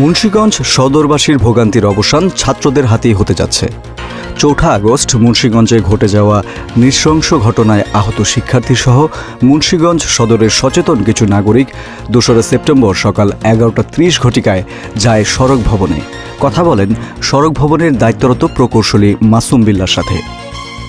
মুন্সীগঞ্জ সদরবাসীর ভোগান্তির অবসান ছাত্রদের হাতেই হতে যাচ্ছে। চৌঠা আগস্ট মুন্সীগঞ্জে ঘটে যাওয়া নৃশংস ঘটনায় আহত শিক্ষার্থীসহ মুন্সীগঞ্জ সদরের সচেতন কিছু নাগরিক দোসরা সেপ্টেম্বর সকাল এগারোটা ত্রিশ ঘটিকায় যায় সড়ক ভবনে। কথা বলেন সড়ক ভবনের দায়িত্বরত প্রকৌশলী মাসুম বিল্লার সাথে।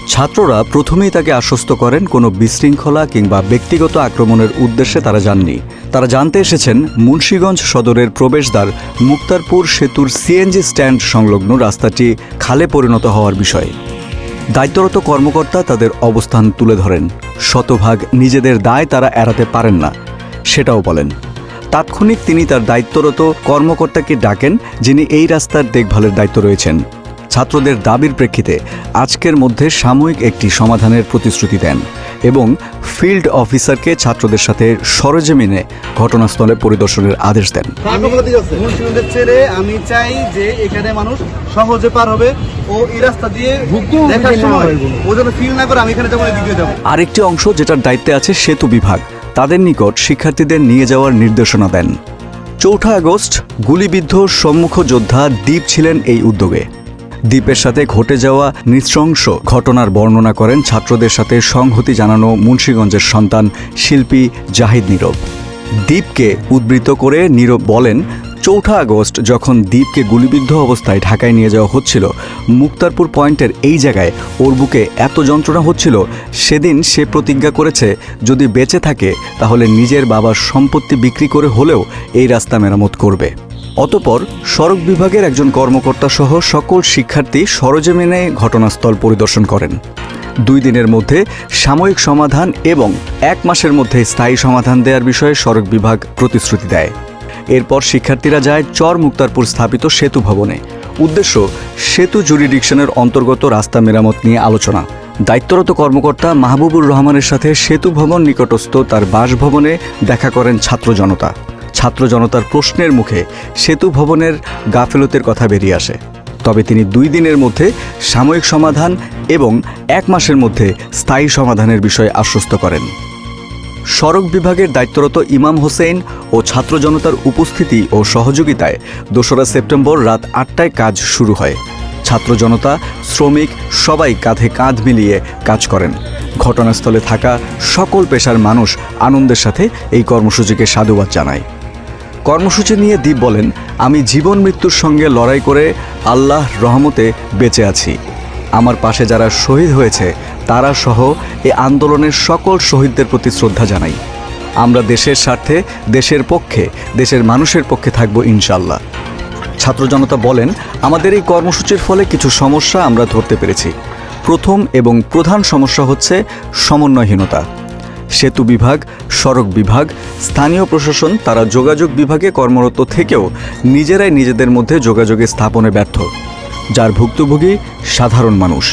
ছাত্ররা প্রথমেই তাকে আশ্বস্ত করেন কোনো বিশৃঙ্খলা কিংবা ব্যক্তিগত আক্রমণের উদ্দেশ্যে তারা যাননি। তারা জানতে এসেছেন মুন্সীগঞ্জ সদরের প্রবেশদ্বার মুক্তারপুর সেতুর সিএনজি স্ট্যান্ড সংলগ্ন রাস্তাটি খালে পরিণত হওয়ার বিষয়ে। দায়িত্বরত কর্মকর্তা তাদের অবস্থান তুলে ধরেন। শতভাগ নিজেদের দায় তারা এড়াতে পারেন না, সেটাও বলেন। তাৎক্ষণিক তিনি তার দায়িত্বরত কর্মকর্তাকে ডাকেন, যিনি এই রাস্তার দেখভালের দায়িত্ব রয়েছেন। ছাত্রদের দাবির প্রেক্ষিতে আজকের মধ্যে সাময়িক একটি সমাধানের প্রতিশ্রুতি দেন। এবং ফিল্ড অফিসারকে ছাত্রদের সাথে সরেজমিনে ঘটনাস্থলে পরিদর্শনের আদেশ দেন। ছেড়ে আমি চাই যে এখানে মানুষ সহজে পার হবে ও এই রাস্তা দিয়ে দেখার সময় ও যেন ফিল না করে আমি এখানে যাব যাব। আরেকটি অংশ যেটার দায়িত্বে আছে সেতু বিভাগ তাদের নিকট শিক্ষার্থীদের নিয়ে যাওয়ার নির্দেশনা দেন। চৌঠা আগস্ট গুলিবিদ্ধ সম্মুখ যোদ্ধা দ্বীপ ছিলেন এই উদ্যোগে। দ্বীপের সাথে ঘটে যাওয়া নৃশংস ঘটনার বর্ণনা করেন ছাত্রদের সাথে সংহতি জানানো মুন্সীগঞ্জের সন্তান শিল্পী জাহিদ নীরব। দ্বীপকে উদ্বৃত্ত করে নীরব বলেন, চৌঠা আগস্ট যখন দ্বীপকে গুলিবিদ্ধ অবস্থায় ঢাকায় নিয়ে যাওয়া হচ্ছিল, মুক্তারপুর পয়েন্টের এই জায়গায় ওর বুকে এত যন্ত্রণা হচ্ছিল, সেদিন সে প্রতিজ্ঞা করেছে, যদি বেঁচে থাকে, তাহলে নিজের বাবার সম্পত্তি বিক্রি করে হলেও এই রাস্তা মেরামত করবে। অতপর সড়ক বিভাগের একজন কর্মকর্তা সহ সকল শিক্ষার্থী সরজমিনে ঘটনাস্থল পরিদর্শন করেন। দুই দিনের মধ্যে সাময়িক সমাধান এবং এক মাসের মধ্যে স্থায়ী সমাধান দেওয়ার বিষয়ে সড়ক বিভাগ প্রতিশ্রুতি দেয়। এরপর শিক্ষার্থীরা যায় চর মুক্তারপুর স্থাপিত সেতু ভবনে। উদ্দেশ্য, সেতু জুরিডিকশনের অন্তর্গত রাস্তা মেরামত নিয়ে আলোচনা। দায়িত্বরত কর্মকর্তা মাহবুবুর রহমানের সাথে সেতু ভবন নিকটস্থ তার বাসভবনে দেখা করেন ছাত্র জনতা। ছাত্র জনতার প্রশ্নের মুখে সেতু ভবনের গাফেলতের কথা বেরিয়ে আসে। তবে তিনি দুই দিনের মধ্যে সাময়িক সমাধান এবং এক মাসের মধ্যে স্থায়ী সমাধানের বিষয়ে আশ্বস্ত করেন। সড়ক বিভাগের দায়িত্বরত ইমাম হোসেন ও ছাত্র জনতার উপস্থিতি ও সহযোগিতায় দোসরা সেপ্টেম্বর রাত আটটায় কাজ শুরু হয়। ছাত্র জনতা, শ্রমিক সবাই কাঁধে কাঁধ মিলিয়ে কাজ করেন। ঘটনাস্থলে থাকা সকল পেশার মানুষ আনন্দের সাথে এই কর্মসূচিকে সাধুবাদ জানায়। কর্মসূচি নিয়ে দ্বীপ বলেন, আমি জীবন মৃত্যুর সঙ্গে লড়াই করে আল্লাহ রহমতে বেঁচে আছি। আমার পাশে যারা শহীদ হয়েছে, তারা সহ এ আন্দোলনের সকল শহীদদের প্রতি শ্রদ্ধা জানাই। আমরা দেশের স্বার্থে, দেশের পক্ষে, দেশের মানুষের পক্ষে থাকব ইনশাল্লাহ ছাত্র জনতা বলেন, আমাদের এই কর্মসূচির ফলে কিছু সমস্যা আমরা ধরতে পেরেছি। প্রথম এবং প্রধান সমস্যা হচ্ছে সমন্বয়হীনতা। সেতু বিভাগ, সড়ক বিভাগ, স্থানীয় প্রশাসন তারা যোগাযোগ বিভাগে কর্মরত থেকেও নিজেরাই নিজেদের মধ্যে যোগাযোগে স্থাপনে ব্যর্থ, যার ভুক্তভোগী সাধারণ মানুষ।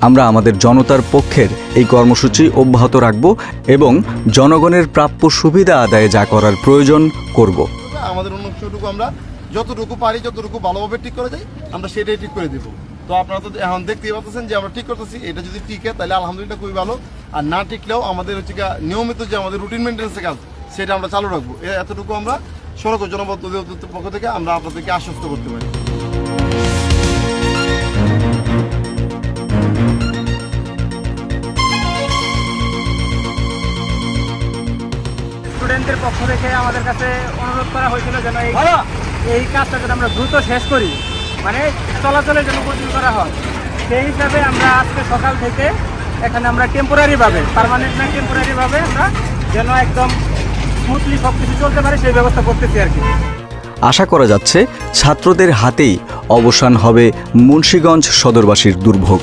আমরা আমাদের জনতার পক্ষের এই কর্মসূচি অব্যাহত রাখব এবং জনগণের প্রাপ্য সুবিধা আদায়ে যা করার প্রয়োজন করব। আমাদের অংশটুকু আমরা যতটুকু পারি, যতটুকু ভালোভাবে ঠিক করে যাই আমরা সেটাই ঠিক করে দেবো। তো আপনারা তো এখন দেখতেই পাচ্ছেন যে আমরা ঠিক করতেছি এটা যদি টিকে তাহলে আলহামদুলিল্লাহ খুবই ভালো। আর না টিকলেও আমাদের হচ্ছে গিয়ে নিয়মিত যে আমাদের রুটিন মেনটেন্সের কাজ সেটা আমরা চালু রাখব। এতটুকু আমরা সড়ক ও জনপথ অধিদপ্তরের পক্ষ থেকে আমরা আপনাদেরকে আশ্বস্ত করতে পারি। স্টুডেন্টদের পক্ষ থেকে আমাদের কাছে অনুরোধ করা হয়েছিল যেন এই এই কাজটা যেন আমরা দ্রুত শেষ করি। মানে চলাচলের জন্য প্রচুর করা হয়। সেই হিসাবে আমরা আজকে সকাল থেকে এখানে আমরা টেম্পোরারিভাবে পারমানেন্ট না টেম্পোরারিভাবে আমরা যেন একদম স্মুথলি সব কিছু চলতে পারে, সেই ব্যবস্থা করতেছি আর কি। আশা করা যাচ্ছে ছাত্রদের হাতেই অবসান হবে মুন্সীগঞ্জ সদরবাসীর দুর্ভোগ।